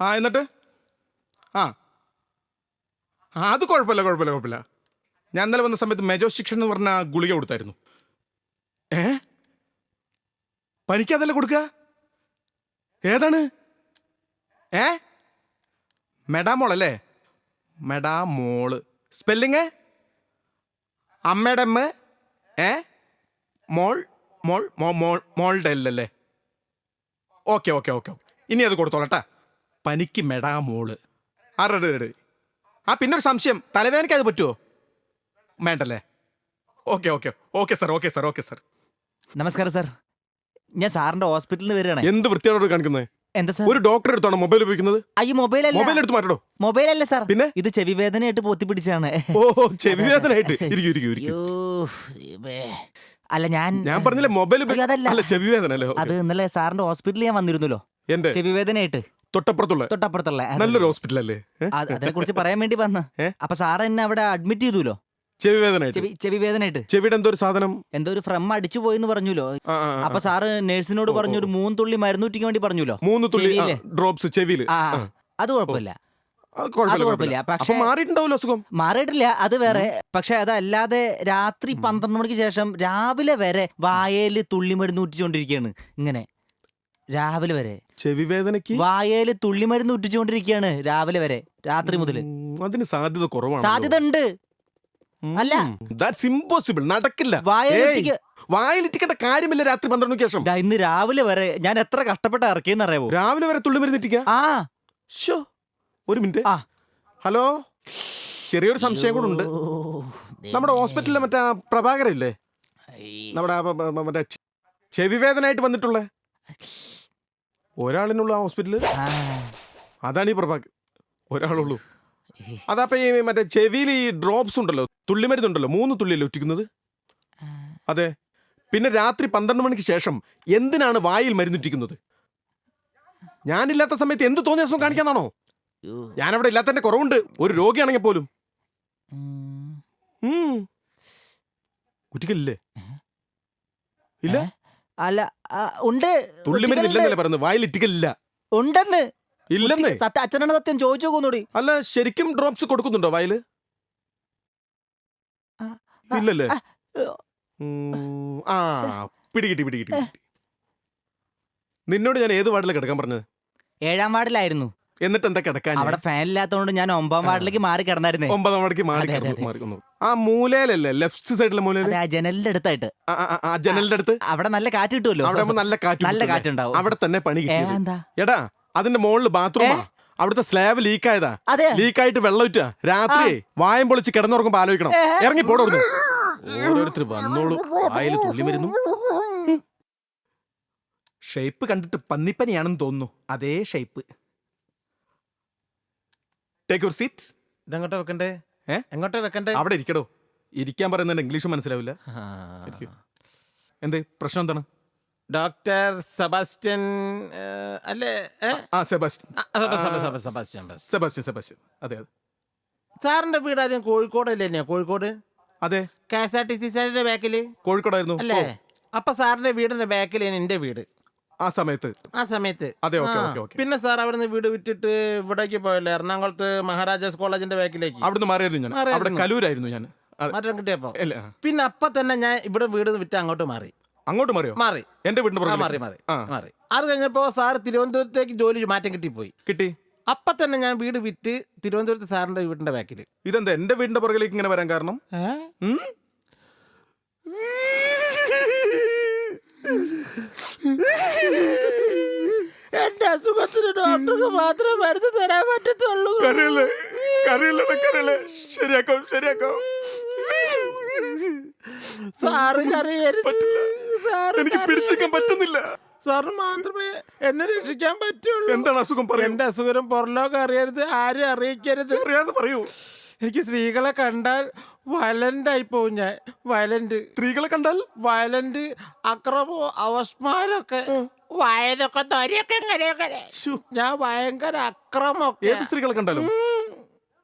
ആ എന്നിട്ട്? ആ. ആ, അത് കുഴപ്പമില്ല കുഴപ്പമില്ല കുഴപ്പമില്ല. ഞാൻ ഇന്നലെ വന്ന സമയത്ത് മെജോ ശിക്ഷൻ എന്ന് പറഞ്ഞ ഗുളിക കൊടുത്തായിരുന്നു. ഏ? പനിക്കതല്ല കൊടുക്കുക ഏതാണ്? ഏ? മെഡാമോൾ അല്ലേ മെഡാമോൾ. സ്പെല്ലിങ്? അമ്മയുടെ അമ്മ ഏ? മോൾ? മോൾ? മോൾ മോളുടെ അല്ലല്ലേ ഓക്കെ ഓക്കെ ഓക്കെ ഓക്കെ. ഇനി അത് കൊടുത്തോളട്ടാ പനിക്ക് മെടാ മോൾ. റെഡി റെഡി ആ പിന്നെ ഒരു സംശയം. തലവേദനയ്ക്ക് അത് പറ്റുമോ വേണ്ടല്ലേ? Okay okay. Okay sir okay sir okay sir. നമസ്കാരം സാർ. ഞാൻ സാറിന്റെ ഹോസ്പിറ്റലിൽ നിന്ന് വരികയാണ്. എന്ത് വൃത്തിയോട് കാണിക്കുന്നത് എന്താ സാർ? ഒരു ഡോക്ടർ എടുത്താണോ മൊബൈൽ ഉപയോഗിക്കുന്നത്? അയ്യോ മൊബൈൽ മൊബൈൽ എടുത്ത് മാറ്റടോ മൊബൈൽ അല്ല സാർ. പിന്നെ? ഇത് ചെവി വേദനയായിട്ട് പൊത്തിപ്പിടിച്ചാണ് ഓ ചെവി വേദനയായിട്ട്. ഇരിക്കും ഇരിക്കും ഇരിക്കും. അയ്യോ അല്ല ഞാൻ ഞാൻ പറഞ്ഞില്ലേ മൊബൈൽ അതല്ല. അല്ല ചെവി വേദന അല്ലേ? അത് ഇന്നലെ സാറിന്റെ ഹോസ്പിറ്റലിൽ ഞാൻ വന്നിരുന്നല്ലോ. എന്റെ ചെവി വേദനയായിട്ട്. തൊട്ടപ്പുറത്തുള്ള തൊട്ടപ്പുറത്തുള്ള നല്ലൊരു ഹോസ്പിറ്റൽ അല്ലേ? അതിനെ കുറിച്ച് പറയാൻ വേണ്ടി വന്ന? അപ്പൊ സാറ് എന്നെ അവിടെ അഡ്മിറ്റ് ചെയ്തുല്ലോ ചെവി വേദന ചെവി വേദനയായിട്ട്. ചെവിയുടെ എന്തോ ഒരു സാധനം? എന്തോ ഒരു ഫ്രം അടിച്ചു പോയെന്ന് പറഞ്ഞല്ലോ. അപ്പൊ സാറ് നേഴ്സിനോട് പറഞ്ഞു ഒരു മൂന്ന് തുള്ളി മരുന്നൂറ്റിക്ക് വേണ്ടി പറഞ്ഞല്ലോ മൂന്ന് തുള്ളി ഡ്രോപ്സ് ചെവിൽ. അത് കുഴപ്പമില്ല. മാറിയിട്ടില്ല അത് വേറെ. പക്ഷെ അതല്ലാതെ രാത്രി പന്ത്രണ്ട് മണിക്ക് ശേഷം രാവിലെ വരെ വായേൽ തുള്ളിമരുന്ന് ഊറ്റിച്ചോണ്ടിരിക്കുകയാണ് ഇങ്ങനെ. രാവിലെ വരെ. ചെവി വേദനയ്ക്ക്? വായേൽ തുള്ളിമരുന്ന് ഉറ്റിച്ചുകൊണ്ടിരിക്കുകയാണ് രാവിലെ വരെ രാത്രി മുതൽ. ഉം, അതിന് സാധ്യത കുറവാണ് സാധ്യത ഉണ്ട് അല്ല. ദാറ്റ്സ് ഇമ്പോസിബിൾ നടക്കില്ല. വായലിറ്റിക്കേണ്ട കാര്യമില്ല രാത്രി പന്ത്രണ്ട് ശേഷം. ഇന്ന് രാവിലെ വരെ ഞാൻ എത്ര കഷ്ടപ്പെട്ട ഇറക്കിയെന്ന് അറിയാവോ? രാവിലെ വരെ തുള്ളി മരുന്നിട്ടിക്ക ആ. ഷോ ഒരു മിനിറ്റ്. ആ. ഹലോ? ചെറിയൊരു സംശയം കൂടെ ഉണ്ട്. നമ്മുടെ. ഹോസ്പിറ്റലിലെ മറ്റേ പ്രഭാകരല്ലേ. നമ്മുടെ മറ്റേ ചെവി വേദനയായിട്ട് വന്നിട്ടുള്ള ഒരാളിനുള്ള ആ ഹോസ്പിറ്റലിൽ ആ. അതാണ് ഈ പ്രഭാക്. ഒരാളുള്ളൂ. അതപ്പോ ഈ മറ്റേ ചെവിയിൽ ഈ ഡ്രോപ്സ് ഉണ്ടല്ലോ തുള്ളിമരുന്നുണ്ടല്ലോ മൂന്ന് തുള്ളിയല്ലേ ഒറ്റിക്കുന്നത്? അതെ. പിന്നെ രാത്രി പന്ത്രണ്ട് മണിക്ക് ശേഷം എന്തിനാണ് വായിൽ മരുന്നിട്ടിക്കുന്നത് ഞാനില്ലാത്ത സമയത്ത് എന്ത് തോന്നിയ ദിവസം കാണിക്കാന്നാണോ. ഞാനവിടെ ഇല്ലാത്തതിന്റെ കുറവുണ്ട്. ഒരു രോഗിയാണെങ്കിൽ പോലും. കുറ്റിക്കല്ലേ ഇല്ലേ? അല്ല ആ, ഉണ്ട്. തുള്ളിമരുന്നില്ലെന്നല്ലേ പറയുന്നത് വായിൽ ഇറ്റിക്കലില്ല. ഉണ്ടെന്ന്. ഇല്ലെന്നേ. സത്യ അച്ഛനാണ് സത്യം ചോദിച്ചു നോക്കുന്നൂടി. അല്ല ശരിക്കും ഡ്രോപ്സ് കൊടുക്കുന്നുണ്ടോ വായിൽ ആ, ആ, ഇല്ലല്ലേ? ആ, ഏ, ഉം, ആ പിടികിട്ടി പിടികിട്ടി പിടികിട്ടി. നിന്നോട് ഞാൻ ഏത് വാർഡിലാണ് കിടക്കാൻ പറഞ്ഞത്? ഏഴാം വാർഡിലായിരുന്നു. എന്നിട്ട് എന്താ കിടക്കാൻ? അവിടെ ഫാൻ ഇല്ലാത്തതുകൊണ്ട് ഞാൻ ഒമ്പതാം വാർഡിലേക്ക് മാറി കിടന്നായിരുന്നു. ഒമ്പതാം വാർഡിക്ക് മാറി അതെ, അതെ, കിടന്നു, അതെ. മാറി കിടന്നു. ആ മൂലയിലല്ലേ? ലെഫ്റ്റ് സൈഡിലെ മൂലയിൽ? അതെ ആ ജനലിന്റെ അടുത്തായിട്ട്. ആ, ആ, ആ, ആ ജനലിന്റെ അടുത്ത്? അവിടെ നല്ല കാറ്റ് കിട്ടുമല്ലോ. അവിടെ ആവുമ്പോ നല്ല കാറ്റ് നല്ല കാറ്റ് ഉണ്ടാവും. അവിടെ തന്നെ പണി ഏ, കിട്ടിയത്. എന്താ? എടാ അതിന്റെ മുകളിൽ ബാത്റൂമാ. അവിടുത്തെ സ്ലാബ് ലീക്ക് ആയതാ അതെ. ലീക്കായിട്ട് വെള്ളം ഉറ്റാ രാത്രി വായം പൊളിച്ച് കിടന്നുറങ്ങുമ്പോ ആലോചിക്കണം. ഇറങ്ങി പോടുന്നു ഓരോരുത്തർ വന്നോളൂ. വായിൽ തുള്ളി വരുന്നു. ഷേപ്പ് കണ്ടിട്ട് പന്നിപ്പനിയാണെന്ന് തോന്നുന്നു. അതേ ഷേപ്പ്. ടേക്ക് യുവർ സീറ്റ് ഇതെങ്ങോട്ടാ വെക്കണ്ടേ? ഏ? എങ്ങോട്ടാ വെക്കണ്ടേ? അവിടെ ഇരിക്കടോ. ഇരിക്കാൻ പറയുന്നതിന്റെ ഇംഗ്ലീഷ് മനസ്സിലാവില്ല. ആ. ഇരിക്കൂ. എന്ത്? പ്രശ്നം എന്താണ്? ഡോക്ടർ സെബാസ്റ്റ്യൻ ഏ, അല്ലേ? ഏ? ആ സെബാസ്റ്റ്യൻ. ആ, സെബ- സെബ- സെബ- സെബാസ്റ്റ്യൻ ബസ്. സെബാസ്റ്റ്യൻ. സെബാസ്റ്റ്യൻ അതെ അതെ. സാറിന്റെ വീട് ആദ്യം കോഴിക്കോടല്ലേ തന്നെയാ കോഴിക്കോട്? അതെ. K S R T C സ്റ്റാൻഡിന്റെ ബാക്കിൽ? കോഴിക്കോടായിരുന്നു. അല്ലേ? അപ്പൊ സാറിന്റെ വീടിന്റെ ബാക്കിൽ എന്റെ വീട്. ആ സമയത്ത്. ആ സമയത്ത്. അതെ ഓക്കെ. Okay okay. പിന്നെ സാർ അവിടുന്ന് വീട് വിറ്റിട്ട് ഇവിടേക്ക് പോയല്ലേ? എറണാകുളത്ത് മഹാരാജാസ് കോളേജിന്റെ ബാക്കിലേക്ക്? അവിടുന്ന് മാറിയായിരുന്നു ഞാൻ. അവിടെ. കലൂരായിരുന്നു ഞാൻ. മാറ്റം കിട്ടിയപ്പോ? പിന്നെ അപ്പൊ തന്നെ ഞാൻ ഇവിടെ വീട് വിറ്റ് അങ്ങോട്ട് മാറി. അങ്ങോട്ട് മാറിയോ? മാറി. എന്റെ വീടിന്റെ മാറി മാറി ആ. മാറി. അത് കഴിഞ്ഞപ്പോ സാർ തിരുവനന്തപുരത്തേക്ക് ജോലി മാറ്റം കിട്ടിപ്പോയി. കിട്ടി? അപ്പൊ തന്നെ ഞാൻ വീട് വിറ്റ് തിരുവനന്തപുരത്ത് സാറിന്റെ വീടിന്റെ ബാക്കിൽ ഇതെന്താ എന്റെ വീടിന്റെ പുറകിലേക്ക് ഇങ്ങനെ വരാൻ കാരണം? എന്റെ അസുഖത്തിന് ഡോക്ടർക്ക് മാത്രമേ മരുന്ന് തരാൻ പറ്റത്തുള്ളൂ. കറിയല്ലേ കറിയല്ലേ കറിയല്ലേ ശരിയാക്കാം ശരിയാക്കാം. സാറ് കറിയരുത് എനിക്ക് പിടിച്ചേക്കാൻ പറ്റുന്നില്ല. സാറിന് മാത്രമേ എന്നെ രക്ഷിക്കാൻ പറ്റുള്ളൂ. എന്താണ് അസുഖം പറയൂ? എന്റെ അസുഖം പുറലോകം അറിയരുത് ആരും അറിയിക്കരുത്. അറിയാതെ പറയൂ. എനിക്ക് സ്ത്രീകളെ കണ്ടാൽ വയലന്റ് ആയി പോവും ഞാൻ. വയലന്റ് സ്ത്രീകളെ കണ്ടാൽ? വയലന്റ് അക്രമോ അവസ്മാരൊക്കെ വയതൊക്കെ തൊരയൊക്കെ ഇങ്ങനെയൊക്കെ ഞാൻ ഭയങ്കര അക്രമൊക്കെ ഏത് സ്ത്രീകളെ കണ്ടാലും?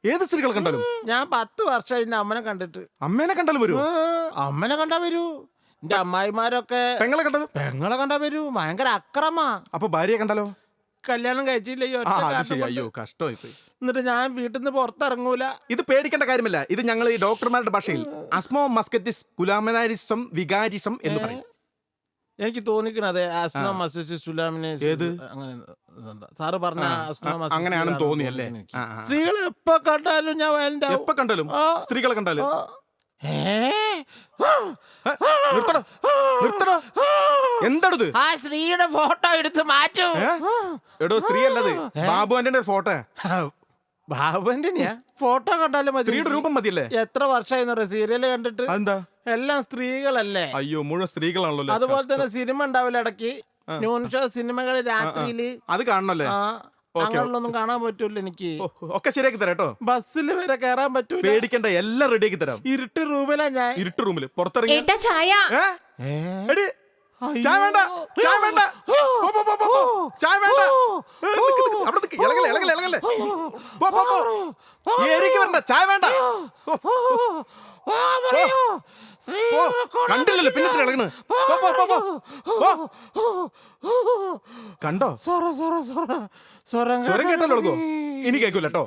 ഏത് സ്ത്രീകളെ കണ്ടാലും? ഞാൻ പത്ത് വർഷം എന്റെ അമ്മനെ കണ്ടിട്ട്. അമ്മേനെ കണ്ടാലും വരൂ? അമ്മനെ കണ്ടാ വരൂ. എന്റെ അമ്മായിമാരൊക്കെ പെങ്ങളെ കണ്ടാലും? പെങ്ങളെ കണ്ടാ വരൂ. ഭയങ്കര അക്രമാ. അപ്പൊ ഭാര്യയെ കണ്ടാലോ? കല്യാണം കഴിച്ചില്ല ഈ ഒറ്റ അത് കാരണം ശരി കൊണ്ട്. അയ്യോ കഷ്ടമായി പോയി എന്നിട്ട് ഞാൻ വീട്ടിൽ നിന്ന് പുറത്തിറങ്ങൂല ഇത് പേടിക്കേണ്ട കാര്യമില്ല ഇത് ഞങ്ങൾ ഈ ഡോക്ടർമാരുടെ ഭാഷയിൽ അസ്മോ മസ്കറ്റിസ് കുലാമനാരിസം വികാരിസം എന്ന് പറയും എനിക്ക് തോന്നിക്കണത് ആസ്മ. മസ്റ്റിസ് സുലാമിനേസ് ഏത്? അങ്ങനെ. സാറ് പറഞ്ഞ ആ, ആസ്മ ആ, മസ്റ്റിസ് അങ്ങനെയാണെന്ന് തോന്നിയല്ലേ? സ്ത്രീകളെ ആ, ആ. സ്ത്രീകൾ എപ്പോ കണ്ടാലും ഞാൻ. എപ്പോ കണ്ടാലും ആ. സ്ത്രീകളെ കണ്ടാലും ആ. ഏ? നിർത്തടോ നിർത്തടോ എന്താണിത്? ആ സ്ത്രീയുടെ ഫോട്ടോ എടുത്ത് മാറ്റൂ. ഏ? എടോ സ്ത്രീ അല്ലത് ബാബു ആന്റണിയുടെ ഫോട്ടോ. ബാബുവിന്റെ ഫോട്ടോ കണ്ടാലും മതി. സ്ത്രീയുടെ രൂപം മതിയല്ലേ? എത്ര വർഷമായി സീരിയൽ കണ്ടിട്ട്? അതെന്താ? എല്ലാം സ്ത്രീകളല്ലേ? അയ്യോ മുഴുവൻ സ്ത്രീകളാണല്ലോ അതുപോലെ തന്നെ സിനിമ ഉണ്ടാവില്ല ഇടയ്ക്ക്. ന്യൂൺ ഷോ സിനിമകൾ രാത്രിയിൽ. അത് കാണണല്ലേ? ആ. അങ്ങനെയുള്ളൊന്നും കാണാൻ പറ്റൂല എനിക്ക്. ഒക്കെ ശരിയാക്കി തരാം കേട്ടോ. ബസ്സിൽ വരെ കയറാൻ പറ്റൂല. പേടിക്കണ്ട എല്ലാം റെഡിയാക്കി തരാം. ഇരുട്ട് റൂമിലാ ഞാൻ. ഇരുട്ട് റൂമിൽ പുറത്തിറങ്ങി ഏട്ടാ ചായ? എടി, ചായ വേണ്ട ചായ വേണ്ട. ചായ വേണ്ട. അവിടെ നിക്ക്. ഇളകല്ലേ ഇളകല്ലേ എനിക്ക് വേണ്ട ചായ വേണ്ട. കണ്ടില്ലല്ലോ പിന്നെ ഇളകണ്. കണ്ടോ? സോറോ സോറോ സൊറ. സ്വരം സ്വരം കേട്ടല്ലോ ഇനി കേൾക്കൂല കേട്ടോ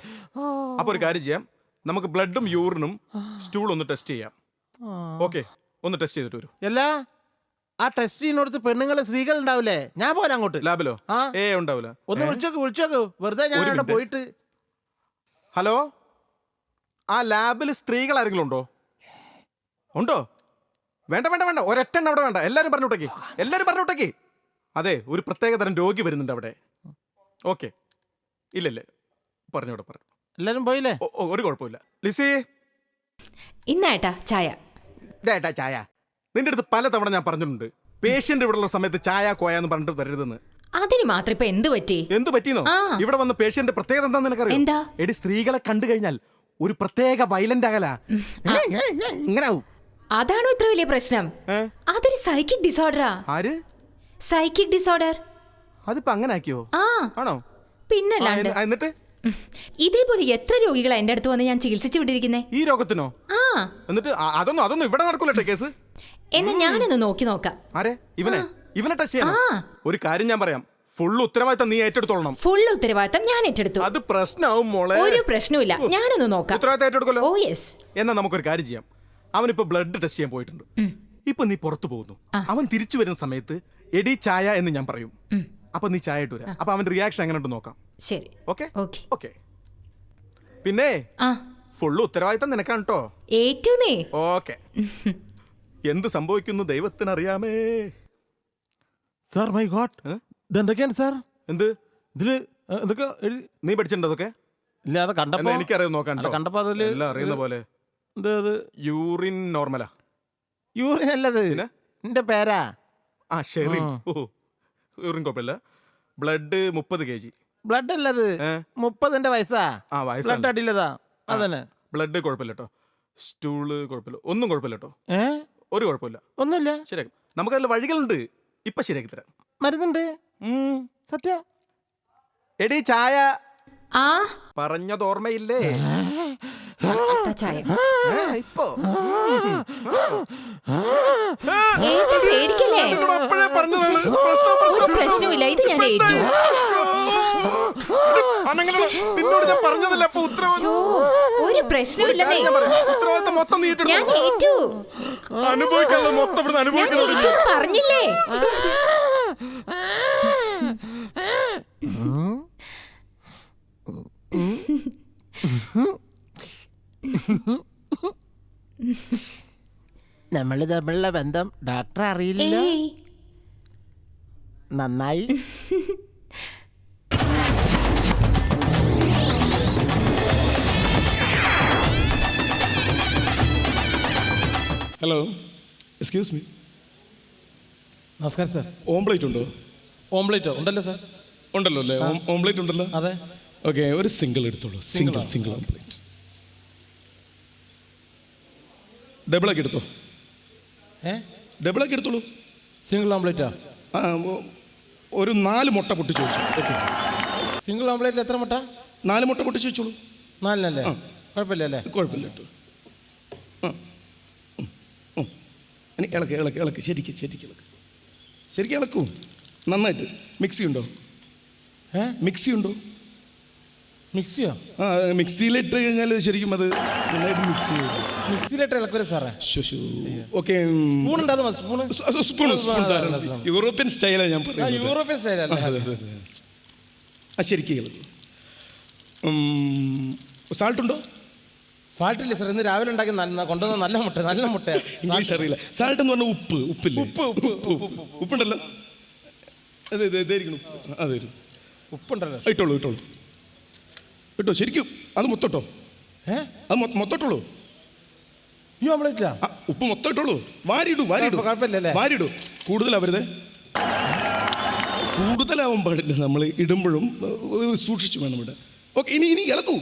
അപ്പൊ ഒരു കാര്യം ചെയ്യാം. നമുക്ക് ബ്ലഡും യൂറിനും സ്റ്റൂൾ ഒന്ന് ടെസ്റ്റ് ചെയ്യാം. ഓക്കെ ഒന്ന് ടെസ്റ്റ് ചെയ്തിട്ട് വരൂ. അല്ല ആ ടെസ്റ്റ് ചെയ്യുന്നിടത്ത് പെണ്ണുങ്ങൾ സ്ത്രീകൾ ഉണ്ടാവില്ലേ? ഞാൻ പോലെ അങ്ങോട്ട്. ലാബിലോ? ഏ ഉണ്ടാവില്ല. ഒന്ന് വിളിച്ചോക്ക് വിളിച്ചോക്ക്. വെറുതെ ഞാൻ അവിടെ പോയിട്ട്. ഹലോ? ആ ലാബിൽ സ്ത്രീകൾ ആരെങ്കിലും ഉണ്ടോ? ഉണ്ടോ? വേണ്ട വേണ്ട വേണ്ട. ഒരൊറ്റ അവിടെ വേണ്ട. എല്ലാരും പറഞ്ഞു എല്ലാരും പറഞ്ഞു അതെ ഒരു പ്രത്യേക തരം രോഗി വരുന്നുണ്ട് അവിടെ. ഓക്കെ. ഇല്ലല്ലേ. പറഞ്ഞോടെ പറഞ്ഞു. എല്ലാരും പോയില്ലേ? ഒരു കുഴപ്പമില്ല. ലിസി. ഇന്നേട്ടാ ചായ. ദേട്ടാ ചായ. നിന്റെ അടുത്ത് പലതവണ ഞാൻ പറഞ്ഞിട്ടുണ്ട്. പേഷ്യന്റ് ഇവിടെയുള്ള ഉള്ള സമയത്ത് ചായ കോയ എന്ന് പറഞ്ഞിട്ട് തരരുതെന്ന് അതിന് മാത്രം ഇപ്പൊ എന്ത് പറ്റി? എന്ത് പറ്റിയെന്നോ? ആ. ഇവിടെ വന്ന പേഷ്യന്റ് പ്രത്യേകത എന്താന്ന് നിനക്കറിയോ? എന്താ? എടി സ്ത്രീകളെ കണ്ടു കഴിഞ്ഞാൽ ഒരു പ്രത്യേക വയലന്റ് അകല ഇങ്ങനെ ആവും. അതാണോ ഇത്ര വലിയ പ്രശ്നം? ഏ? അതൊരു സൈക്കിക് ഡിസോർഡറാ ആര്? സൈക്കിക് ഡിസോർഡർ അതിപ്പോ അങ്ങനെ ആക്കിയോ ആ. ആണോ? പിന്നല്ല പിന്നല്ലാണ്ട് എന്നി- ആ, എന്നിട്ട്? ഇതേപോലെ എത്ര രോഗികളാ എന്റെ അടുത്ത് വന്ന് ഞാൻ ചികിത്സിച്ചു വിട്ടിരിക്കുന്നേ? ഈ രോഗത്തിനോ? ആ. എന്നിട്ട് ആ, അതൊന്നും അതൊന്നും ഇവിടെ നടക്കൂലട്ടെ കേസ്. എന്നെ ഞാനൊന്ന് നോക്കി നോക്കാം. ആരെ? ഇവനെ? ഇവനെ ടച്ച് ചെയ്യണം ആ. ഒരു കാര്യം ഞാൻ പറയാം. ഫുൾ ഉത്തരവാദിത്തം നീ ഏറ്റെടുത്തോളണം. ഫുൾ ഉത്തരവാദിത്തം ഞാൻ ഏറ്റെടുത്തു. അത് പ്രശ്നമാവും മോളെ. ഒരു പ്രശ്നവുമില്ല. ഞാനൊന്ന് നോക്കാം. ഉത്തരവാദിത്തം ഏറ്റെടുക്കല്ലോ? ഓ യെസ്. എന്നാ നമുക്കൊരു കാര്യം ചെയ്യാം. അവൻ അവനിപ്പോ ബ്ലഡ് ടെസ്റ്റ് ചെയ്യാൻ പോയിട്ടുണ്ട്. ഇപ്പൊ നീ പുറത്തു പോകുന്നു. അവൻ തിരിച്ചു വരുന്ന സമയത്ത് എടി ചായ എന്ന് ഞാൻ പറയും. അപ്പൊ നീ ചായ ഇട്ടു അപ്പൊ അവന്റെ റിയാക്ഷൻ എങ്ങനെ ഉണ്ട് നോക്കാം. ശരി. ഓക്കെ ഓക്കെ ഓക്കെ പിന്നെ ആ. ഫുള്ള് ഉത്തരവാദിത്തം നിനക്കാണ് കേട്ടോ ഏറ്റുന്നേ. ഓക്കെ എന്ത് സംഭവിക്കുന്നു ദൈവത്തിന് അറിയാമേ സാർ മൈ ഗോഡ്? ഇതെന്തൊക്കെയാണ് സാർ എന്ത്? ഇതിൽ എന്തൊക്കെ നീ പഠിച്ചിട്ടുണ്ടോ അതൊക്കെ ഇല്ല അത് കണ്ടപ്പോ എനിക്കറിയാം നോക്കാൻ അല്ല, കണ്ടപ്പോ അതിൽ എല്ലാം അറിയുന്ന പോലെ. ഇത് അത് യൂറിൻ നോർമലാ യൂറിൻ അല്ലത്? എന്റെ പേരാ. ആ ശരി ഓ യൂറിൻ കുഴപ്പമില്ല. ബ്ലഡ് മുപ്പത് കെ ജി. ബ്ലഡ് അല്ലത്? മുപ്പതിന്റെ വയസ്സാ? ആ ബ്ലഡ് അടിയിലതാ? അതന്നെ. ബ്ലഡ് കുഴപ്പമില്ല കേട്ടോ സ്റ്റൂൾ കുഴപ്പമില്ല. ഒന്നും കുഴപ്പമില്ല കേട്ടോ ഏ? ഒരു കുഴപ്പമില്ല. ഒന്നുമില്ല? ശരിയാക്കും. നമുക്കതിൽ വഴികളുണ്ട്. ഇപ്പൊ ശരിയാക്കി തരാം. മരുന്നുണ്ട്. സത്യ? എടി ചായ. ആ? പറഞ്ഞത് ഓർമ്മയില്ലേ ദാ ചായ ഇപ്പോ. ഏട്ടാ പേടിക്കല്ലേ? അപ്പോഴേ പറഞ്ഞതാണ്. പ്രശ്നം, ഇത് ഞാൻ ഏറ്റു. അനങ്ങനെ നിന്നോട് ഞാൻ പറഞ്ഞതല്ല അപ്പൊ ഉത്തരവാദിത്തം ഓ ഒരു പ്രശ്നവുമില്ലെന്നേ. ഞാൻ പറയാം. ഉത്തരവാദിത്തം മൊത്തം നീ ഞാൻ. ഏറ്റു. അനുഭവിക്കാനുള്ള മൊത്തം ഇവിടുന്ന് ഞാൻ അനുഭവിക്കണം ഏറ്റു എന്ന് പറഞ്ഞില്ലേ നമ്മൾ തമ്മിലുള്ള ബന്ധം ഡോക്ടർ അറിയില്ല. നന്നായി. ഹലോ എക്സ്ക്യൂസ് മീ നമസ്കാരം സാർ. ഓംപ്ലേറ്റ് ഉണ്ടോ? ഓംപ്ലേറ്റോ ഉണ്ടല്ലോ സാർ. ഉണ്ടല്ലോ അല്ലേ? ഓംപ്ലേറ്റ് ഉണ്ടല്ലോ? അതെ. ഓക്കെ ഒരു സിംഗിൾ എടുത്തോളൂ. സിംഗിൾ സിംഗിൾ ഓംപ്ലേറ്റ് ഡബിളൊക്കെ എടുത്തോ. ഏ? ഡബിളൊക്കെ എടുത്തോളൂ. സിംഗിൾ ആംപ്ലേറ്റാ ആ? ഒരു നാല് മുട്ട പൊട്ടിച്ചു വെച്ചു. ഓക്കെ. സിംഗിൾ ഓംപ്ലേറ്റിൽ എത്ര മുട്ട? നാല് മുട്ട പൊട്ടിച്ചു വെച്ചോളൂ. നാലിനല്ലേ? കുഴപ്പമില്ല അല്ലേ കുഴപ്പമില്ല കേട്ടോ. ആ. ഉം, ഉം. ഇനി ഇളക്ക് ഇളക്ക് ഇളക്ക്. ശരിക്ക് ശരിക്ക് ഇളക്ക്. ശരിക്കും ഇളക്കൂ. നന്നായിട്ട്. മിക്സി ഉണ്ടോ? ഏ? മിക്സി ഉണ്ടോ? മിക്സിയോ? ആ മിക്സിയിലിട്ട് കഴിഞ്ഞാൽ ശരിക്കും അത് നന്നായിട്ട് മിക്സ് ചെയ്യും. മിക്സിയിലിട്ട് ഇളക്കരുത് സാറേ. ഓക്കെ സ്പൂൺ ഉണ്ടാകും സ്പൂൺ? സ്പൂൺ സ്പൂൺ തരണം. യൂറോപ്യൻ സ്റ്റൈലാണ് ഞാൻ ആ, പറയുന്നത് യൂറോപ്യൻ സ്റ്റൈലല്ലേ? അതെ അതെ അതെ. ആ ശരിക്കും സാൾട്ട് ഉണ്ടോ? ഫാൾട്ടില്ല സാർ ഇന്ന് രാവിലെ ഉണ്ടാക്കി നല്ല കൊണ്ടുവന്ന നല്ല മുട്ട നല്ല മുട്ട ഇംഗ്ലീഷ് അറിയില്ല. സാൾട്ട് എന്ന് പറഞ്ഞാൽ ഉപ്പ് ഉപ്പില്ലേ? ഉപ്പ് ഉപ്പ് ഉപ്പ് ഉപ്പുണ്ടല്ലോ? അതെ അതെ ഇതായിരിക്കണം അതെ ഉപ്പുണ്ടല്ലോ. ഇട്ടോളൂ ഇട്ടോളൂ. ഇട്ടോ ശരിക്കും അത് മൊത്തട്ടോ? ഏ? അത് മൊത്തട്ടുള്ളൂ. അയ്യോ നമ്മളെ ഓംപ്ലേറ്റില്ല ആ, ഉപ്പ് മൊത്തട്ടുള്ളൂ വാരിയിടൂ വാരിയിടൂ. കുഴപ്പം- കുഴപ്പമില്ലല്ലേ? വാരിയിടൂ. കൂടുതലാവരുത് കൂടുതലാവാൻ പാടില്ല. നമ്മൾ ഇടുമ്പോഴും സൂക്ഷിച്ചു വേണം ഇവിടെ. ഓക്കെ ഇനി ഇനി ഇളക്കൂ.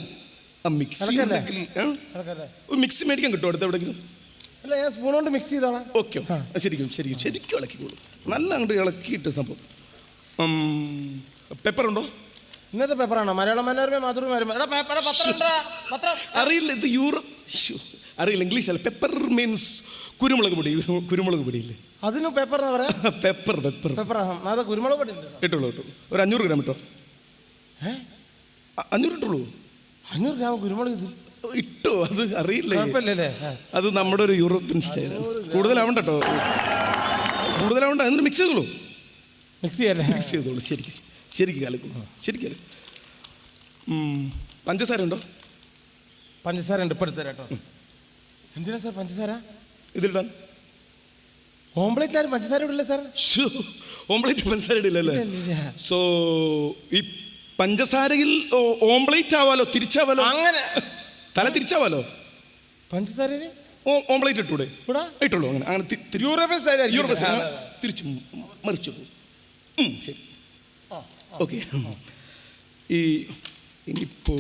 ആ മിക്സി ഇളക്കല്ലേ? മിക്സി മേടിക്കാൻ കിട്ടും അടുത്ത് എവിടെയെങ്കിലും? അല്ല ഞാൻ സ്പൂൺ കൊണ്ട് മിക്സ് ചെയ്താണ് ഓക്കെ ശരിക്കും ശരിക്കും. ശരിക്കും ഇളക്കിക്കോളൂ. നല്ല അങ്ങോട്ട് ഇളക്കിയിട്ട് സംഭവം. പെപ്പർ ഉണ്ടോ? ഇന്നത്തെ പേപ്പറാണോ മലയാള മനോരമ മാതൃഭൂമി അറിയില്ല ഇത് യൂറോപ്പ് അറിയില്ല ഇംഗ്ലീഷ് അല്ല. പെപ്പർ മീൻസ് കുരുമുളക് പൊടി. കുരുമുളക് പൊടിയില്ലേ? അതിന് പേപ്പർ എന്നാ പറയാ? പെപ്പർ പെപ്പർ പേപ്പർ അതെ കുരുമുളക് പൊടി കിട്ടുള്ളൂ ഇട്ടോളൂ ഒരു അഞ്ഞൂറ് ഗ്രാം ഇട്ടോ. ഏ? അഞ്ഞൂറ് ഇട്ടുള്ളൂ. അഞ്ഞൂറ് ഗ്രാം കുരുമുളക് ഇത് ഇട്ടോ അത് അറിയില്ല. അത് നമ്മുടെ ഒരു യൂറോപ്യൻ സ്റ്റൈൽ. കൂടുതലാവണ്ട കേട്ടോ കൂടുതലാവണ്ട അതിന് മിക്സ് ചെയ്തോളൂ. മിക്സ് ചെയ്യാല്ലേ? മിക്സ് ചെയ്തോളൂ. ശരിക്കും ശരിക്കും കലക്കും ശരിക്കും കലക്കും പഞ്ചസാര ഉണ്ടോ? പഞ്ചസാര ഉണ്ട് ഇപ്പം എടുത്തരാം കേട്ടോ. എന്തിനാ സാർ പഞ്ചസാര? ഇതിലിടാൻ ഓംപ്ലേറ്റ് ആരും പഞ്ചസാര ഇടില്ല സാർ. ഓംപ്ലേറ്റ് പഞ്ചസാര ഇല്ല. സോ ഈ പഞ്ചസാരയിൽ ഓംപ്ലേറ്റ് ആവാലോ തിരിച്ചാവാലോ? അങ്ങനെ. തല തിരിച്ചാവാലോ? പഞ്ചസാരയിൽ? ഓ- ഓംപ്ലേറ്റ് ഇട്ടൂടെ? ഇവിടെ ഇട്ടുള്ളൂ അങ്ങനെ. അങ്ങനെ യൂറോപ്യൻ. തിരിച്ചു മറിച്ചു. ശരി. ഓക്കെ. ഈ ഇനിയിപ്പോ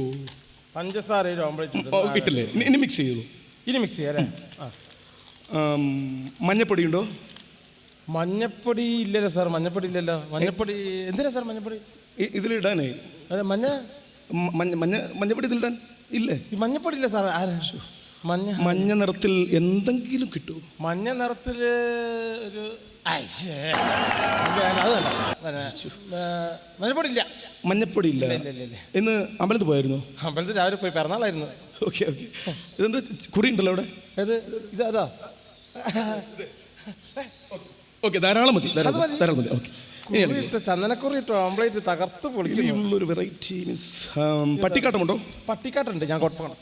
പഞ്ചസാരയിൽ ഓംപ്ലേറ്റ് ഇട്ടില്ലേ? ഇനി- മിക്സ് ചെയ്തു ഇനി മിക്സ് ചെയ്യാം അല്ലേ? ആ. മഞ്ഞപ്പൊടി ഉണ്ടോ മഞ്ഞപ്പൊടി ഇല്ലല്ലോ സാർ മഞ്ഞപ്പൊടി ഇല്ലല്ലോ. മഞ്ഞപ്പൊടി എന്തിനാ സാർ മഞ്ഞപ്പൊടി? ഇതിലിടാനേ. അതെ മഞ്ഞ? മഞ്ഞ മഞ്ഞ മഞ്ഞപ്പൊടി ഇതിലിടാൻ? ഇല്ലേ? ഈ മഞ്ഞപ്പൊടി ഇല്ല സാർ ആരാ? മഞ്ഞ മഞ്ഞ നിറത്തിൽ എന്തെങ്കിലും കിട്ടുമോ? മഞ്ഞ നിറത്തിൽ ഒരു. മഞ്ഞപ്പൊടിയില്ല. മഞ്ഞപ്പൊടി ഇല്ല മഞ്ഞപ്പൊടി ഇല്ല. ഇന്ന് അമ്പലത്തിൽ പോയായിരുന്നു? അമ്പലത്തിൽ രാവിലെ പോയി പിറന്നാളായിരുന്നു. Okay okay. ഇതെന്താ കുറി ഉണ്ടല്ലോ അവിടെ? ഏത് ഇത് അതാ. ഓക്കെ ധാരാളം മതി ധാരാളം മതി. ഓക്കെ. ചന്ദനക്കുറിട്ടോ ഓംപ്ലേറ്റ് തകർത്ത് പൊളിക്കുന്നു. Variety means പട്ടിക്കാട്ടമുണ്ടോ? പട്ടിക്കാട്ടുണ്ട് ഞാൻ കൊടുക്കണം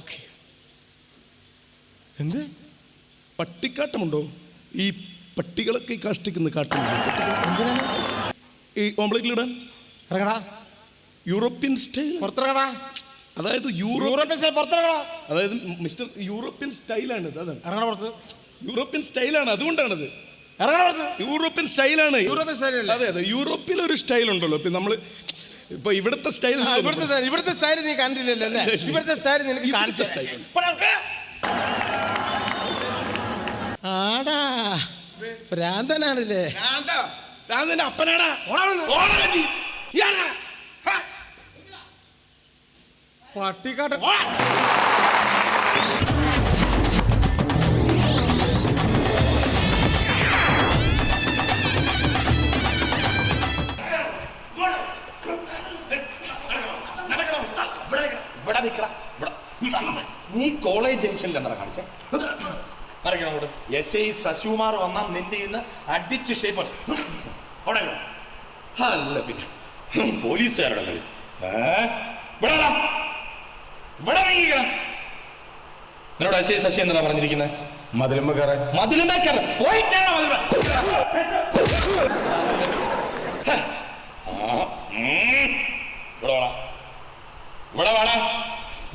എന്ത്? പട്ടിക്കാട്ടമുണ്ടോ? ഈ പട്ടികളൊക്കെ കാഷ്ടിക്കുന്ന? എന്തിനാണ്? ഈ ഓംപ്ലേറ്റിലിടാൻ ഇറങ്ങടാ. യൂറോപ്യൻ സ്റ്റൈൽ പുറത്തിറങ്ങടാ. അതായത് യൂറോപ്യൻ സ്റ്റൈൽ പുറത്തിറങ്ങടാ. അതായത് മിസ്റ്റർ യൂറോപ്യൻ സ്റ്റൈലാണ് അതാണ്. ഇറങ്ങണ പുറത്ത്. യൂറോപ്യൻ സ്റ്റൈലാണ് അതുകൊണ്ടാണത്. യൂറോപ്യൻ സ്റ്റൈലാണ് യൂറോപ്യൻ സ്റ്റൈൽ അതെ അതെ യൂറോപ്പിൽ ഒരു സ്റ്റൈൽ ഉണ്ടല്ലോ. ഇപ്പൊ നമ്മൾ ഇപ്പൊ ഇവിടുത്തെ സ്റ്റൈൽ ഇവിടുത്തെ ഇവിടുത്തെ സ്റ്റൈൽ നീ കണ്ടില്ലല്ലോ അല്ലേ? ഇവിടുത്തെ സ്റ്റൈൽ നിനക്ക് കാണിച്ച. സ്റ്റൈൽ ആടാ. ഭ്രാന്തനാണല്ലേ? അപ്പനാടാ. പട്ടിക്കാട്ട. നീ കോളേജ് ജംഗ്ഷനിൽ എന്താ കാണിച്ചേ? എസ് ഐ ശശികുമാർ വന്നാൽ നിന്റെ ഇന്ന് അടിച്ച് ഷേപ്പ് അവിടെ. അല്ല പിന്നെ. പോലീസുകാരുടെ കളി? ഇവിടെ എന്നോട് എസ് ഐ ശശി എന്താ പറഞ്ഞിരിക്കുന്നത് മതിലുമ്പ കയറാൻ മതിലുണ്ടാക്കാറ് പോയിട്ടാണ് ഇവിടെ വേണം ഇവിടെ വേണം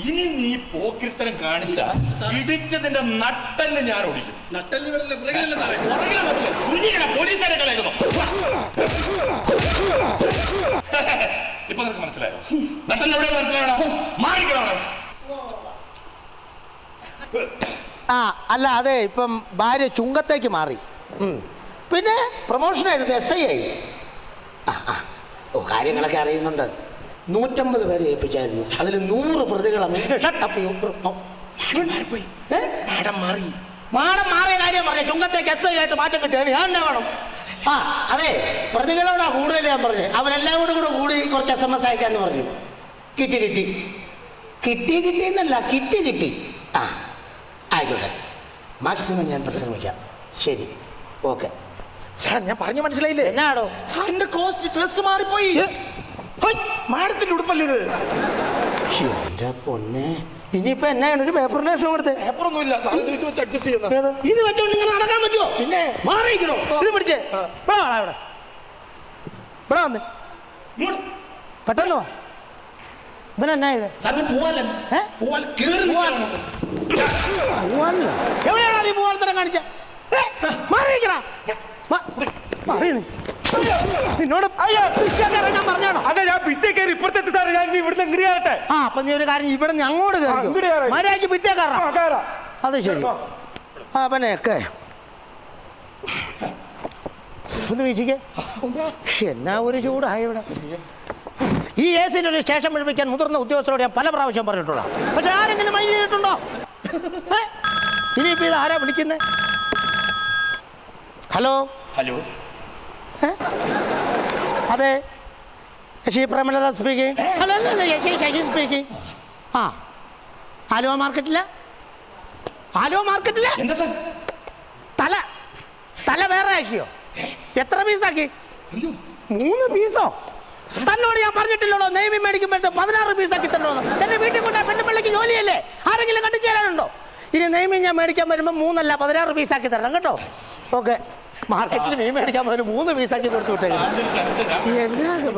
ഇനി നീ പോക്കിരിത്തരം കാണിച്ച ഇടിച്ചതിന്റെ നട്ടൽ ഞാൻ ഓടിക്കും പോലീസുകാരെ ഇപ്പൊ നിനക്ക് മനസ്സിലായോ? നട്ടൽ എവിടെ മനസ്സിലായോ മാറിക്കണോ. ആ അല്ല അതെ ഇപ്പം ഭാര്യ ചുങ്കത്തേക്ക് മാറി. പിന്നെ പ്രൊമോഷൻ ആയിരുന്നു എസ് ഐ ആയി ആ ആ. ഓ കാര്യങ്ങളൊക്കെ അറിയുന്നുണ്ട്. നൂറ്റമ്പത് പേരെ ഏൽപ്പിച്ചായിരുന്നു അതിൽ നൂറ് പ്രതികളാണ്. ഏ? മാടം മാറിയ കാര്യം പറഞ്ഞ ചുങ്കത്തേക്ക് എസ് ഐ ആയിട്ട് മാറ്റം കിട്ടിയത് ഞാൻ എന്നാ വേണം. ആ അതെ പ്രതികളോടാ കൂടുതൽ ഞാൻ പറഞ്ഞു. അവരെല്ലാം കൂടെ കൂടെ കൂടി കുറച്ച് എസ് എം എസ് അയക്കാന്ന് പറഞ്ഞു. കിട്ടി കിട്ടി. കിട്ടി കിട്ടി എന്നല്ല കിറ്റ് കിട്ടി. ആ ആയിക്കോട്ടെ. മാക്സിമം ഞാൻ പരിശ്രമിക്കാം. ശരി. ഓക്കെ സാർ ഞാൻ പറഞ്ഞു മനസ്സിലായില്ലേ? എന്നാടോ? സാറിന്റെ കോസ്റ്റ് ഡ്രസ് മാറിപ്പോയി. മാഡത്തിന്റെ ഉടുപ്പല്ലേ ഇത്? എന്റെ പൊന്നെ. ഇനിയിപ്പോ എന്നാണ് ഒരു പേപ്പറിന്റെ ആവശ്യം കൊടുത്തേ പേപ്പറൊന്നുമില്ല. ഇത് വെച്ചോണ്ട് ഇങ്ങനെ നടക്കാൻ പറ്റുമോ പിന്നെ. മാറിയിരിക്കണോ? ഇത് പിടിച്ചേ. ഇവിടെ വാടാ ഇവിടെ. ഇവിടെ വന്ന്. പെട്ടെന്ന് വാ. ഇവൻ എന്നാ ഇത്? എവിടെയാണോ നീ പൂവാലത്തരം കാണിച്ച? മാറിയിരിക്കണ മാറി. നിന്നോട് ഞാൻ പറഞ്ഞാണോ? അതെ ഞാൻ കയറി സാറേ ഞാൻ ആ അപ്പൊ നീ ഒരു കാര്യം ഇവിടെ നിന്ന് അങ്ങോട്ട് കയറി. മര്യാദയ്ക്ക് കയറാം. അത് ശരി. ആ ഒന്ന് വീശിക്കേ. എന്നാ ഒരു ചൂടായി ഇവിടെ. ഈ എ സിന്റെ ഒരു സ്റ്റേഷൻ മുതിർന്ന ഉദ്യോഗസ്ഥരോട് ഞാൻ പല പ്രാവശ്യം പറഞ്ഞിട്ടുള്ള പക്ഷെ ആരെങ്കിലും മൈൻഡ് ചെയ്തിട്ടുണ്ടോ? ഏ? ഇനിയിപ്പോ ഇത് ആരാ വിളിക്കുന്നത് ഹലോ? ഹലോ? അതെ. ശശി പ്രേമലത സ്പീക്കിംഗ് അല്ല അല്ല അല്ല ശശി ശശി സ്പീക്കിംഗ് ആ. ആലുവ മാർക്കറ്റില്ല ആലുവ മാർക്കറ്റില്ല സാർ? തല. തല വേറെ ആക്കിയോ? എത്ര പീസാക്കി മൂന്ന് പീസോ തന്നോട് ഞാൻ പറഞ്ഞിട്ടില്ലല്ലോ. നെയ്മി മേടിക്കുമ്പോഴത്തെ പതിനാറ് പീസാക്കി തരണോന്ന് എന്റെ വീട്ടിൽ കൊണ്ടാ പെണ്ണുപിള്ളിക്ക് ജോലിയല്ലേ? ആരെങ്കിലും കണ്ടു ചേരാനുണ്ടോ? ഇനി നെയ്മി ഞാൻ മേടിക്കാൻ വരുമ്പോൾ മൂന്നല്ല പതിനാറ് പീസാക്കി തരണം കേട്ടോ. ഓക്കെ മാർക്കറ്റിൽ മീൻ മേടിക്കാൻ പോലും മൂന്ന് പീസാക്കി കൊടുത്തു എന്നാ ഇത്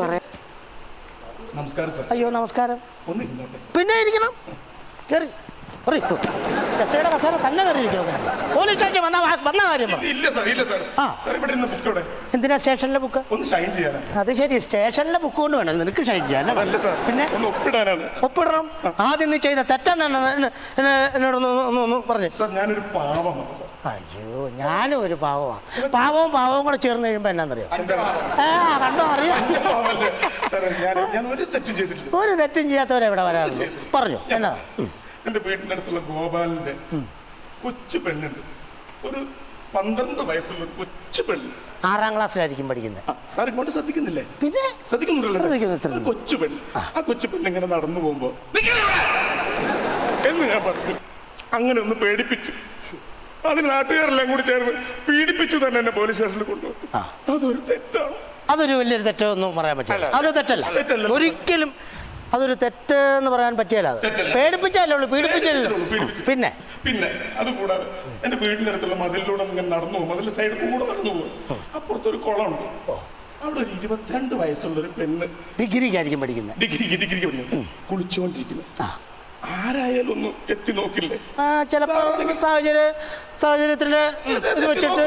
നമസ്കാരം സർ. അയ്യോ നമസ്കാരം. ഒന്ന് പിന്നെ ഇരിക്കണം. കയറി കസേര തന്നെ വന്ന വന്ന കാര്യം ആ. എന്തിനാ സ്റ്റേഷനിലെ ബുക്ക് അത് ശരി സ്റ്റേഷനിലെ ബുക്ക് കൊണ്ട് വേണം. നിനക്ക് ഷൈൻ ചെയ്യാൻ പിന്നെ? ഒപ്പിടണം. ആദ്യം നീ ചെയ്ത എന്നോടൊന്ന് ഒന്ന് പറഞ്ഞു. ഞാനൊരു പാവമാണ് അയ്യോ ഞാനും ഒരു പാവമാണ് പാവവും പാവവും കൂടെ ചേർന്ന് കഴിയുമ്പോൾ എന്നാന്നറിയോ? ആ കണ്ടോ അറിയാം. ഒരു തെറ്റും ചെയ്തിട്ടില്ല. ഒരു തെറ്റും ചെയ്യാത്തവരെ ഇവിടെ വരാറുണ്ട് പറഞ്ഞു എന്നാ? എന്റെ വീട്ടിന്റെ അടുത്തുള്ള ഗോപാലിന്റെ കൊച്ചു പെണ്ണുണ്ട്. ഒരു പന്ത്രണ്ട് വയസ്സുള്ള ഒരു കൊച്ചു പെണ്ണ്. ആറാം ക്ലാസ്സിലായിരിക്കും പഠിക്കുന്നത്. ആ, സാർ ഇങ്ങോട്ട് ശ്രദ്ധിക്കുന്നില്ലേ? പിന്നെ? ശ്രദ്ധിക്കുന്നുണ്ടല്ലോ ശ്രദ്ധിക്കുന്നു, ഒരു കൊച്ചു പെണ്ണ്. ആ. കൊച്ചു പെണ്ണ് ഇങ്ങനെ നടന്നു പോകുമ്പോ! എന്ന് ഞാൻ പറഞ്ഞു. അങ്ങനെ ഒന്ന് പേടിപ്പിച്ചു. അതിന് നാട്ടുകാരെല്ലാം കൂടി ചേർന്ന് പീഡിപ്പിച്ചു തന്നെ എന്നെ പോലീസ് സ്റ്റേഷനിൽ കൊണ്ടുപോകും. അതൊരു തെറ്റാണ്. അതൊരു വലിയൊരു തെറ്റൊന്നും പറയാൻ പറ്റില്ല. അത് തെറ്റല്ല. ഒരിക്കലും അതൊരു തെറ്റ് എന്ന് പറയാൻ പറ്റിയല്ല അത്. ഉള്ളു പേടിപ്പിച്ചല്ലേ ഉള്ളൂ പീഡിപ്പിച്ചല്ലേ. പിന്നെ? പിന്നെ അത് കൂടാതെ എന്റെ വീടിന്റെ അടുത്തുള്ള മതിലിലൂടെ ഇങ്ങനെ നടന്നു പോകും. മതിൽ സൈഡിൽ കൂടെ നടന്നു പോകും. അപ്പുറത്തൊരു കുളമുണ്ട്. അവിടെ ഒരു ഇരുപത്തിരണ്ട് വയസ്സുള്ള ഒരു പെണ്ണ്. ഡിഗ്രിക്കായിരിക്കും പഠിക്കുന്നത്. ഡിഗ്രിക്ക് ഡിഗ്രിക്ക് പഠിക്കുന്നു. കുളിച്ചുകൊണ്ടിരിക്കുന്നു ആരായാലും ഒന്ന് എത്തി നോക്കില്ലേ? ചിലപ്പോ സാഹചര്യ സാഹചര്യത്തിൽ ഇത് വെച്ചിട്ട്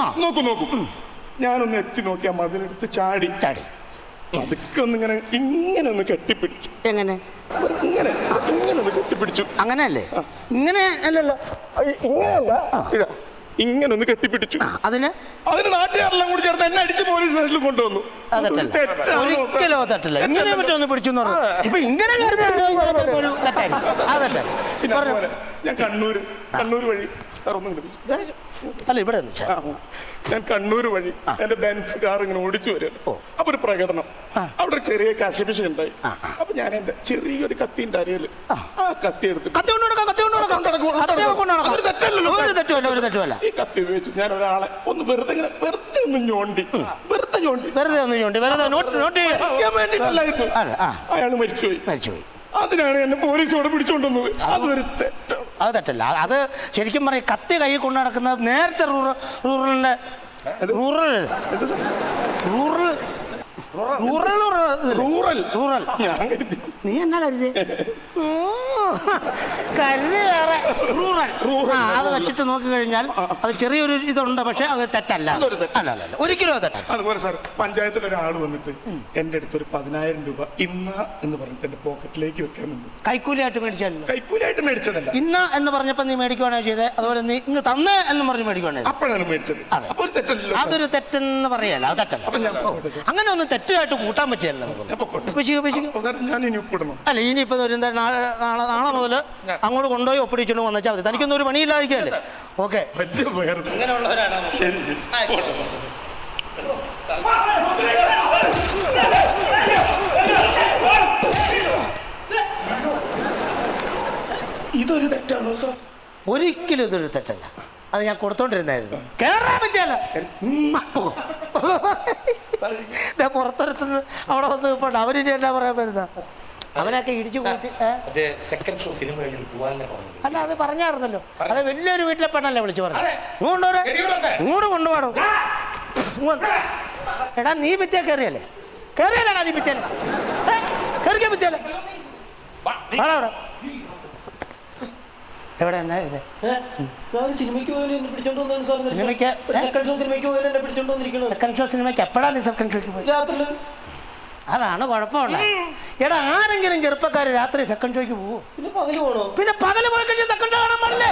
ആ. നോക്കൂ നോക്കൂ. ഞാനൊന്ന് എത്തി നോക്കി ആ മതിലെടുത്ത് ചാടി. ചാടി. അതൊക്കെ ഒന്നിങ്ങനെ ഇങ്ങനെ ഒന്ന് കെട്ടിപ്പിടിച്ചു. എങ്ങനെ? ഇങ്ങനെ ഇങ്ങനെ ഒന്ന് കെട്ടിപ്പിടിച്ചു. അങ്ങനെയല്ലേ? ഇങ്ങനെ അല്ലല്ലോ. ഇങ്ങനെയല്ല. ഇതാ. ഇങ്ങനെ ഒന്ന് കെട്ടിപ്പിടിച്ചു അതിന്? അതിന് നാട്ടുകാരെല്ലാം കൂടി ചേർത്ത് എന്നെ അടിച്ച് പോലീസ് സ്റ്റേഷനിൽ കൊണ്ടുവന്നു. ഒരിക്കലോ തെറ്റല്ല. ഇങ്ങനെ തെറ്റല്ല. പറ്റി ഒന്ന് പിടിച്ചു ഇപ്പൊ ഇങ്ങനെ. ഞാൻ കണ്ണൂര് കണ്ണൂർ വഴി സാർ ഒന്നും കിട്ടും അല്ല ഇവിടെ ഞാൻ കണ്ണൂർ വഴി എന്റെ ബെൻസ് കാർ ഇങ്ങനെ ഓടിച്ചു വരും. അപ്പൊ ഒരു പ്രകടനം. അവിടെ ഒരു ചെറിയ കശപിശ ഉണ്ടായി. അപ്പൊ ഞാൻ എന്റെ ചെറിയൊരു കത്തിന്റെ അരയിൽ ആ. കത്തി എടുത്തിട്ട് ഈ കത്തി ഉപയോഗിച്ച് ഞാൻ ഒരാളെ ഒന്ന് വെറുതെ ഇങ്ങനെ വെറുതെ ഒന്ന് ഞോണ്ടി. വെറുതെ ഞോണ്ടി. വെറുതെ ഒന്ന് ഞോണ്ടി വെറുതെ നോട്ട് നോട്ട്. അയാൾ മരിച്ചുപോയി. മരിച്ചുപോയി. അതിനാണ് എന്നെ പോലീസ് ഇവിടെ പിടിച്ചുകൊണ്ടുവന്നത് അതൊരു തെറ്റാണ് അത് തെറ്റല്ല. അത് ശരിക്കും പറയും കത്തി കൈ കൊണ്ട് നടക്കുന്നത് നേരത്തെ റൂറൽ റൂറലിന്റെ റൂറൽ. എന്താ sir? Rural. Rural. Rural rural. ഞാൻ കരുതി. നീ എന്നാ കരുതി കരുതി വേറെ. റൂറൽ. ആ അത് വെച്ചിട്ട് നോക്കി കഴിഞ്ഞാൽ അത് ചെറിയൊരു ഇതുണ്ട് പക്ഷെ അത് തെറ്റല്ല. അതൊരു തെറ്റ്. അല്ല അല്ല അല്ല. ഒരിക്കലും അത് തെറ്റല്ല. അതുപോലെ സാർ പഞ്ചായത്തിൽ ഒരാൾ വന്നിട്ട് എന്റെ അടുത്ത് ഒരു പതിനായിരം രൂപ ഇന്ന എന്ന് പറഞ്ഞിട്ട് എന്റെ പോക്കറ്റിലേക്ക് വെക്കാൻ നിന്നു കൈക്കൂലിയായിട്ട് കൈക്കൂലി കൈക്കൂലായിട്ട് മേടിച്ചതല്ല. ഇന്ന എന്ന് പറഞ്ഞപ്പോൾ നീ മേടിക്കുവാണോ ചെയ്തത് അതുപോലെ നീ ഇങ്ങ് തന്നേ എന്ന് പറഞ്ഞ് മേടിക്കുവാണോ ചെയ്തത്? അപ്പോഴാണ് മേടിച്ചത്. അതെ. അപ്പൊ ഒരു തെറ്റല്ലോ അതൊരു തെറ്റെന്ന് പറയല്ല അത് തെറ്റല്ല. അപ്പൊ ഞാൻ പോകട്ടെ സാർ. അങ്ങനെ ഒന്ന് തെറ്റായിട്ട് കൂട്ടാൻ പറ്റിയല്ലോ ഞാൻ നമുക്ക് പൊക്കോട്ടെ. പിശുക പിശുക. അപ്പൊ സാർ ഞാൻ ഇനി ഉപ്പിടണം അല്ല ഇനിയിപ്പോ ഒരു എന്താ നാളെ നാളെ നാളെ മുതൽ അങ്ങോട്ട് കൊണ്ടുപോയി ഒപ്പിടിച്ചുകൊണ്ട് വന്നാൽ മതി. തനിക്കൊന്നും ഒരു പണിയില്ലായിരിക്കല്ലേ ഓക്കെ. ശരി. ഇതൊരു തെറ്റാണോ സാർ? ഒരിക്കലും ഇതൊരു തെറ്റല്ല. അത് ഞാൻ കൊടുത്തോണ്ടിരുന്നായിരുന്നു. കേറാൻ പറ്റിയല്ല. പുറത്തെടുത്തത് അവിടെ വന്ന് ഇപ്പോൾ അവരിനി എന്നാ പറയാൻ വരുന്ന? അവനൊക്കെ ഇടിച്ചു കൂട്ടി? സെക്കൻഡ് ഷോ സിനിമ അല്ല അത് പറഞ്ഞായിരുന്നല്ലോ. അത് വലിയൊരു വീട്ടിലെ പെണ്ണല്ലേ വിളിച്ചു പറഞ്ഞു ഇങ്ങോട്ട്. ഇങ്ങോട്ട് കൊണ്ടുപോകണം എടാ നീ ഭിത്തിയ കയറിയല്ലേ കയറിയല്ലേടാ നീ ഭിത്തിയല്ല കയറിക്കാൻ ഭിത്തിയല്ലേ അവിടെ. എവിടെ എന്നാ ഇത്? സിനിമയ്ക്ക് സെക്കൻഡ് ഷോ സിനിമയ്ക്ക് പോയാലും എന്നെ പിടിച്ചോണ്ട് സെക്കൻഡ് ഷോ സിനിമയ്ക്ക് എപ്പോഴാ നീ സെക്കൻഡ് ഷോയ്ക്ക് പോയി രാത്രി അതാണ് കുഴപ്പമുള്ളത്. എടാ ആരെങ്കിലും ചെറുപ്പക്കാർ രാത്രി സെക്കൻഡ് ഷോയ്ക്ക് പോവോ? പിന്നെ പകൽ പോയി കഴിഞ്ഞാൽ സെക്കൻഡ് ഷോ കാണാൻ പാടില്ലേ?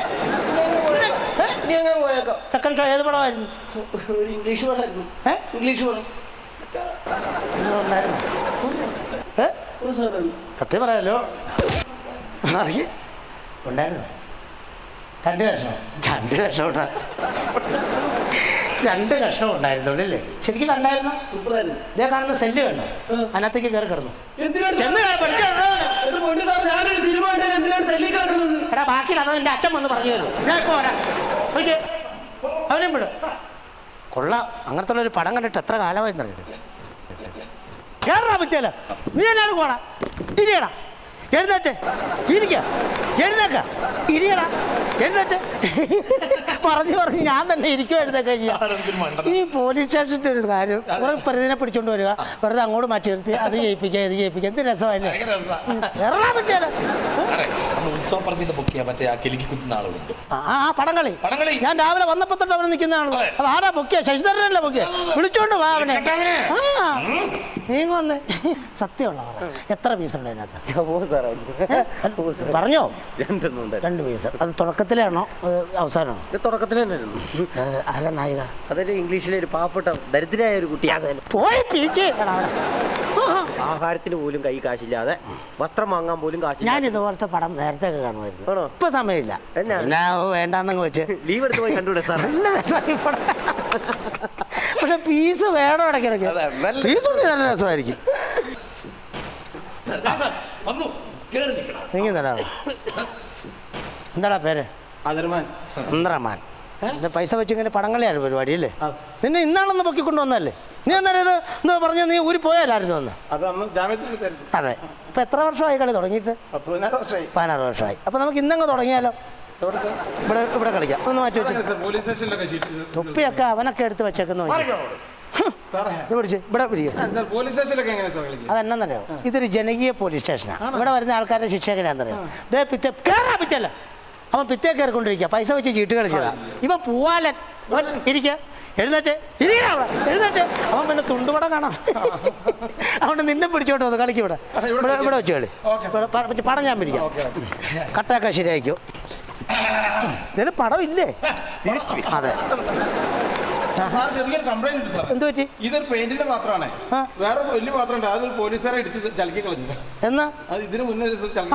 സെക്കൻഡ് ഷോ ഏത് പടമായിരുന്നു? ഇംഗ്ലീഷ് പടമായിരുന്നു ഇംഗ്ലീഷ് പടം. ഉണ്ടായിരുന്നോ? സത്യം പറയാലോ. അറിയ ഉണ്ടായിരുന്നു. രണ്ട് ലക്ഷം രണ്ട് ലക്ഷം ഉണ്ടാ രണ്ട് കഷ്ണം ഉണ്ടായിരുന്നുള്ളൂ അല്ലേ? ശരിക്കും കണ്ടായിരുന്നു? സൂപ്പറായിരുന്നു. ഇതേ കാണുന്ന സെല്ല് കണ്ടു? അതിനകത്തേക്ക് കയറി കിടന്നു. ചെന്ന് എടാ ബാക്കി അത് നിന്റെ അച്ഛൻ വന്ന് പറഞ്ഞു തരും. ഞാൻ ഇപ്പൊ വരാം. ഓക്കെ അവനെയും വിടും. കൊള്ളാം. അങ്ങനത്തെ ഒരു പടം കണ്ടിട്ട് എത്ര കാലമായി അറിയത് കേറാ പറ്റിയല്ലോ. നീ എല്ലാവരും പോടാ. ഇരിയടാ എഴുന്നേറ്റ്. ഇരിക്ക. എഴുന്നേക്ക. ഇരിയടാ. എഴുന്നേറ്റ്. പറഞ്ഞു പറഞ്ഞ് ഞാൻ തന്നെ ഇരിക്കും എഴുന്നേക്ക ഈ പോലീസ് സ്റ്റേഷന്റെ ഒരു കാര്യം കുറെ പ്രതിനെ പിടിച്ചോണ്ട് വരിക. വെറുതെ അങ്ങോട്ട് മാറ്റി നിർത്തി. അത് ജയിപ്പിക്കുക ഇത് ജയിപ്പിക്കുക എന്ത് രസമല്ലേ എറണാ പറ്റിയാലോ? സാറേ നമ്മൾ ഉത്സവ പറമ്പിന്ന് ബുക്ക് ചെയ്യാൻ മറ്റേ ആ പടങ്ങളി ആ പടംകളി പടംകളി. ഞാൻ രാവിലെ വന്നപ്പോ തൊട്ട് അവിടെ നിൽക്കുന്നതാണല്ലോ അത്. ആരാ പൊക്കിയ ശശിധരനല്ലേ പൊക്കിയ വിളിച്ചോണ്ട് വാ അവനെ. ആ. നീ വന്ന് സത്യമുള്ള പറ എത്ര പീസ് ഉണ്ട് അതിനകത്ത്? പറഞ്ഞോ? രണ്ട് പീസ്. അത് തുടക്കത്തിലാണോ? അവസാനമാണോ? തുടക്കത്തിലെ അത് നായിക? അതൊരു ഇംഗ്ലീഷിലെ ഒരു പാവപ്പെട്ട ദരിദ്രയായ ഒരു കുട്ടി പോയി പീച്ച്. ആഹാരത്തിന് പോലും കൈ കാശില്ലാതെ വസ്ത്രം വാങ്ങാൻ പോലും കാശില്ല ഞാൻ ഇതുപോലത്തെ പടം നേരത്തെ ഒക്കെ കാണുമായിരുന്നു? ഇപ്പൊ സമയമില്ല. എന്നാ? വേണ്ടാന്നങ്ങ് വെച്ച്. ലീവ് എടുത്ത് പോയി കണ്ടുവിടെ സാർ നല്ല രസമായി പടം. പക്ഷെ പീസ് വേണം ഇടയ്ക്കിടയ്ക്ക്. അതെ, പീസ് നല്ല രസമായിരിക്കും. നീങ്ങി തരാം. എന്താടാ പേര്? അന്തരമാൻ പൈസ വെച്ച് ഇങ്ങനെ പടങ്ങളിയാണ് പരിപാടി അല്ലേ? നിന്നെ ഇന്നാണെന്ന് പൊക്കി കൊണ്ടുവന്നല്ലേ നീ അന്നേരം ഇത് എന്ന് പറഞ്ഞു നീ ഊരി പോയാലായിരുന്നു അന്ന്? അത് ഇപ്പൊ എത്ര വർഷമായി കളി തുടങ്ങിയിട്ട്? പതിനാറ് വർഷമായി. അപ്പൊ നമുക്ക് ഇന്നങ്ങ് തുടങ്ങിയാലോ? ഇവിടെ ഇവിടെ കളിക്കാം. ഒന്ന് മാറ്റി വെച്ചു. തൊപ്പിയൊക്കെ അവനൊക്കെ എടുത്ത് വെച്ചേക്കുന്നു അതെന്നറിയോ? ഇതൊരു ജനകീയ പോലീസ് സ്റ്റേഷനാണ് ഇവിടെ വരുന്ന ആൾക്കാരുടെ ശിക്ഷ എങ്ങനെയാണെന്നറിയോ? ദേ പിറ്റേ കയറാ പിറ്റല്ല അവൻ പിറ്റേ കയറിക്കൊണ്ടിരിക്കുക പൈസ വെച്ച് ചീട്ട് കളിച്ചതാ. ഇവൻ പൂവാലൻ. അവൻ ഇരിക്കുക എഴുന്നേറ്റ്. ഇരിക്കടാ എഴുന്നേറ്റ്. അവൻ പിന്നെ തുണ്ടുപടം കാണാം അതുകൊണ്ട് നിന്നെ പിടിച്ചോട്ട് വന്നു കളിക്കും ഇവിടെ. ഇവിടെ ഇവിടെ വെച്ച് കളി. പടം ഞാൻ പിടിക്കാം. കട്ടൊക്കെ ശരിയായിക്കോ. ഇതിന് പടം. ഇല്ലേ അതെ എന്ത് പറ്റി? ഇതൊരു പെയിന്റിന്റെ പാത്രമാണ്. വേറെ വലിയ പാത്രം ഉണ്ട് അത് പോലീസുകാരെ ഇടിച്ച് ചലക്കി കളഞ്ഞു. എന്നാ? അത് ഇതിന് മുന്നേ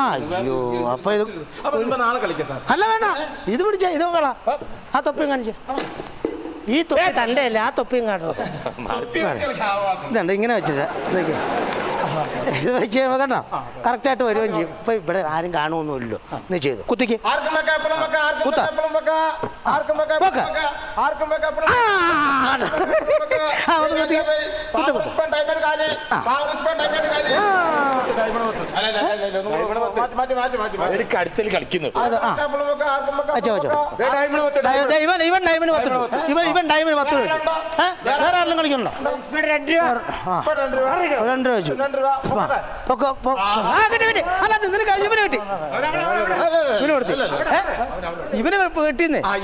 അയ്യോ, അപ്പൊ ഇത് അപ്പൊ ഇപ്പൊ നാളെ കളിക്കാം സാർ. അല്ല വേണ്ട. ഇത് പിടിച്ച ഇത് കളാ ആ. തൊപ്പിയും കാണിച്ച. ഈ തൊപ്പി തന്റെ അല്ല? ആ തൊപ്പിയും കാട്ടോ ഇതുണ്ട് ഇങ്ങനെ വെച്ചിട്ട്. ഇതൊക്കെ. ഇത് വെച്ച് കേട്ടോ കണ്ടോ? കറക്റ്റായിട്ട് വരുകയും ചെയ്യും. ഇപ്പൊ ഇവിടെ ആരും കാണുമൊന്നുമില്ലല്ലോ നീ ചെയ്തു. കുത്തിക്ക്. ആർക്കും വെക്കാം എപ്പോഴും വെക്കാം ആർക്കും കുത്താ. വെക്കാം എപ്പോഴും വെക്കാം. ആർക്കും വെക്കാം വെക്ക. എപ്പോഴും വെക്കാം. ആർക്കും വെക്കാം എപ്പോഴും ആ, വെക്കാം. ആണ്. ആ, ഒന്ന് കുത്തി. കുത്ത്, കുത്ത്. എടുക്ക് അടുത്തൽ കളിക്കുന്നു. അത് ആ. വെച്ചോ വെച്ചോ ഡയ- ദേ, ഇവൻ ഇവൻ. ഇവൻ ഡൈമിന് പത്ത് രൂപ? വേറെ ആരെങ്കിലും കളിക്കണല്ലോ രൂപ രണ്ട് രൂപ വെച്ചു ആ, ആ അല്ല നിനക്ക് ഇവന് കിട്ടി ഇവന് കൊടുത്തു? ഇവന്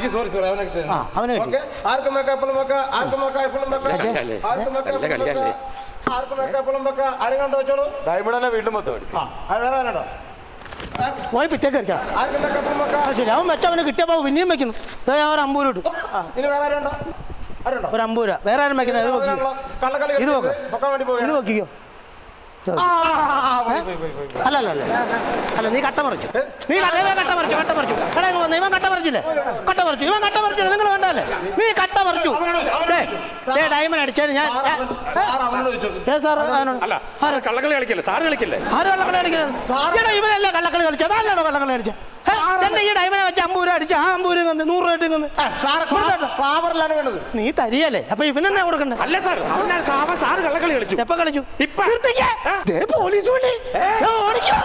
സോറി സോറി അവനെ കിട്ടി ആ അവന് കിട്ടി ഓക്കെ ആർക്കും വെക്കാം എപ്പോഴും വെക്കാം ആർക്കും വെക്കാം എപ്പോഴും വെക്കാം അച്ഛേ. ആർക്കും വെക്കാം എപ്പോഴും വെക്കാം ആർക്കും വെക്കാം എപ്പോഴും വെക്കാം ആരും കണ്ടു വെച്ചോളൂ വീണ്ടും മൊത്തം ആ അത് വേറെ ആരുണ്ടോ പോയി പിറ്റേക്ക് കളിക്കാം ആർക്കും വെക്കാം എപ്പോഴും വെക്കാം ആ ശരി അവൻ വെച്ച അവന് കിട്ടിയപ്പോ പിന്നെയും വെക്കുന്നു. ഞാൻ ഒരു അമ്പൂര് ഇട്ടു. ഒരു അമ്പൂര. വേറെ ആരും വെക്കണേ ഇത് കള്ളക്കളി ഇത് വെക്ക്. പൊക്കാൻ വേണ്ടി ഇത് പോവുകയാണ് വെക്കിക്കോ അല്ല അല്ല അല്ല. അല്ല നീ കട്ട മറിച്ചു നീ കട്ട ഇവൻ കട്ട മറിച്ചു കട്ട മറിച്ചു എടാ ഇങ്ങ് വന്ന് ഇവൻ കട്ട മറിച്ചില്ലേ കട്ട മറിച്ചു ഇവൻ കട്ട മറിച്ചില്ല നിങ്ങൾ വേണ്ടല്ലേ നീ കട്ട മറിച്ചു ഡയമണ്ട് അടിച്ചതിന് ഞാൻ ഏ സാർ കള്ളക്കളി കളിക്കല്ലേ? സാറ് കളിക്കല്ലേ? ആര് കള്ളക്കളി എടാ ഇവനല്ലേ കള്ളക്കളി കളിച്ചത്. കള്ളക്കളി കളിച്ചത്. ഏ, എന്റെ ഈ ഡയമണ്ട് വെച്ച് അമ്പൂര അടിച്ച് ആ അമ്പൂരം കന്ന് നൂറ് രൂപ ഇട്ട് ഫ്ലവറിലാണ് വേണ്ടത് നീ തരിയല്ലേ? അപ്പൊ ഇവനെന്നാ കൊടുക്കണ്ടേ? അല്ല സാർ അവൻ സാറ് കള്ളക്കളി കളിച്ചു. എപ്പോ കളിച്ചു? ഇപ്പൊ. പോലീസ്. ഓടിക്കോ.